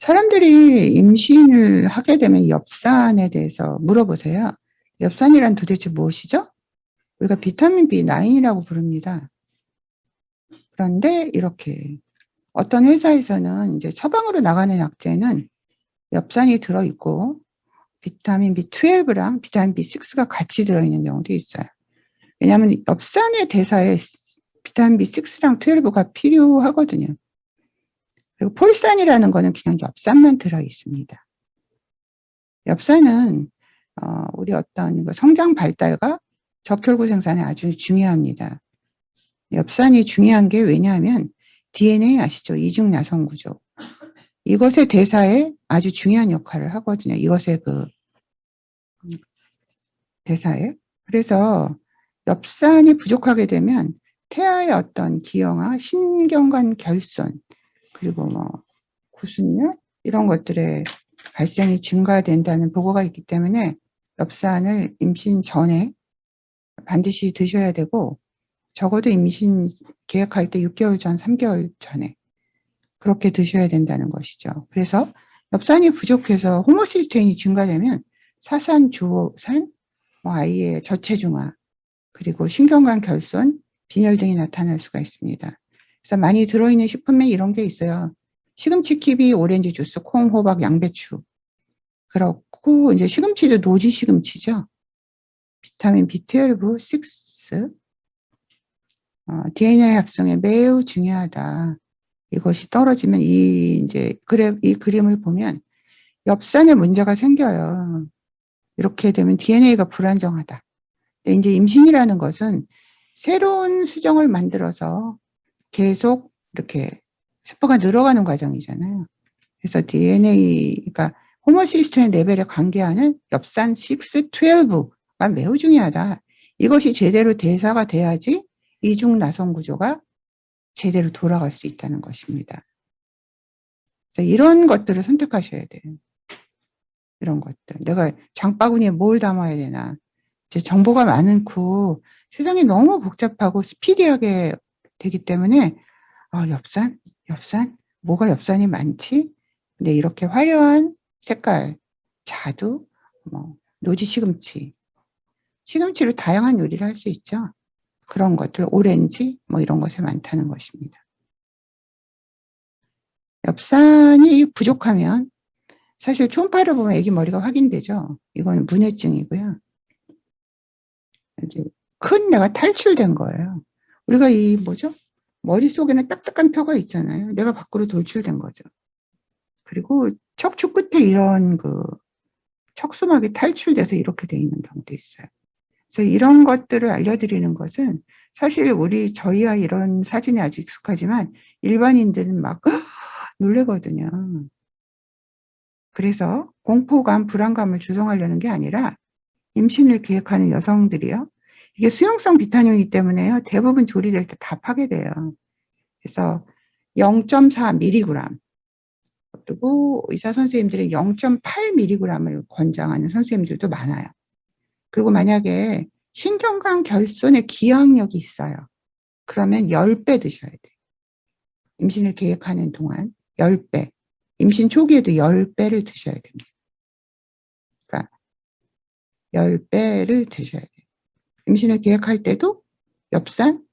사람들이 임신을 하게 되면 엽산에 대해서 물어보세요. 엽산이란 도대체 무엇이죠? 우리가 비타민 B9이라고 부릅니다. 그런데 이렇게 어떤 회사에서는 이제 처방으로 나가는 약제는 엽산이 들어있고 비타민 B12랑 비타민 B6가 같이 들어있는 경우도 있어요. 왜냐하면 엽산의 대사에 비타민 B6랑 12가 필요하거든요. 그리고 폴산이라는 거는 그냥 엽산만 들어 있습니다. 엽산은 어, 우리 어떤 그 성장 발달과 적혈구 생산에 아주 중요합니다. 엽산이 중요한 게 왜냐하면 DNA 아시죠? 이중 야성 구조. 이것의 대사에 아주 중요한 역할을 하거든요. 이것의 그 대사에. 그래서 엽산이 부족하게 되면 태아의 어떤 기형아, 신경관 결손, 그리고 뭐 구순열 이런 것들의 발생이 증가된다는 보고가 있기 때문에 엽산을 임신 전에 반드시 드셔야 되고 적어도 임신 계획할 때 6개월 전, 3개월 전에 그렇게 드셔야 된다는 것이죠. 그래서 엽산이 부족해서 호모시스테인이 증가되면 사산, 주산, 뭐 아이의 저체중아, 그리고 신경관 결손, 빈혈 등이 나타날 수가 있습니다. 그래서 많이 들어있는 식품에 이런 게 있어요. 시금치, 키비, 오렌지 주스, 콩, 호박, 양배추. 그렇고 이제 시금치도 노지 시금치죠. 비타민 B12, 6, 어, DNA 합성에 매우 중요하다. 이것이 떨어지면 이 이제 그래 이 그림을 보면 엽산에 문제가 생겨요. 이렇게 되면 DNA가 불안정하다. 근데 이제 임신이라는 것은 새로운 수정을 만들어서 계속 이렇게 세포가 늘어가는 과정이잖아요. 그래서 DNA가 호모시스테인 레벨에 관계하는 엽산 6, 12가 매우 중요하다. 이것이 제대로 대사가 돼야지 이중 나성 구조가 제대로 돌아갈 수 있다는 것입니다. 그래서 이런 것들을 선택하셔야 돼요. 이런 것들. 내가 장바구니에 뭘 담아야 되나. 이제 정보가 많고 세상이 너무 복잡하고 스피디하게 되기 때문에 아, 엽산? 엽산? 뭐가 엽산이 많지? 근데 이렇게 화려한 색깔, 자두, 뭐 노지 시금치. 시금치로 다양한 요리를 할 수 있죠. 그런 것들, 오렌지, 뭐 이런 것에 많다는 것입니다. 엽산이 부족하면 사실 초음파를 보면 애기 머리가 확인되죠. 이거는 문해증이고요. 이제 큰 내가 탈출된 거예요. 우리가 이 뭐죠? 머릿속에는 딱딱한 표가 있잖아요. 내가 밖으로 돌출된 거죠. 그리고 척추 끝에 이런 그 척수막이 탈출돼서 이렇게 돼 있는 경우도 있어요. 그래서 이런 것들을 알려드리는 것은 사실 우리 저희와 이런 사진이 아주 익숙하지만 일반인들은 막 놀래거든요. 그래서 공포감, 불안감을 조성하려는 게 아니라 임신을 계획하는 여성들이요. 이게 수용성 비타민이기 때문에요. 대부분 조리될 때 다 파괴돼요. 그래서 0.4mg 그리고 의사 선생님들이 0.8mg을 권장하는 선생님들도 많아요. 그리고 만약에 신경관 결손에 기항력이 있어요. 그러면 10배 드셔야 돼요. 임신을 계획하는 동안 10배. 임신 초기에도 10배를 드셔야 됩니다. 그러니까 10배를 드셔야 돼요. 임신을 계획할 때도 엽산,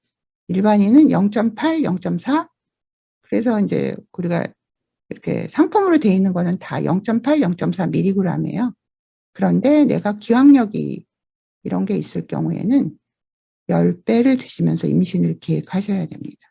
일반인은 0.8, 0.4. 그래서 이제 우리가 이렇게 상품으로 되어 있는 거는 다 0.8, 0.4mg이에요. 그런데 내가 기왕력이 이런 게 있을 경우에는 10배를 드시면서 임신을 계획하셔야 됩니다.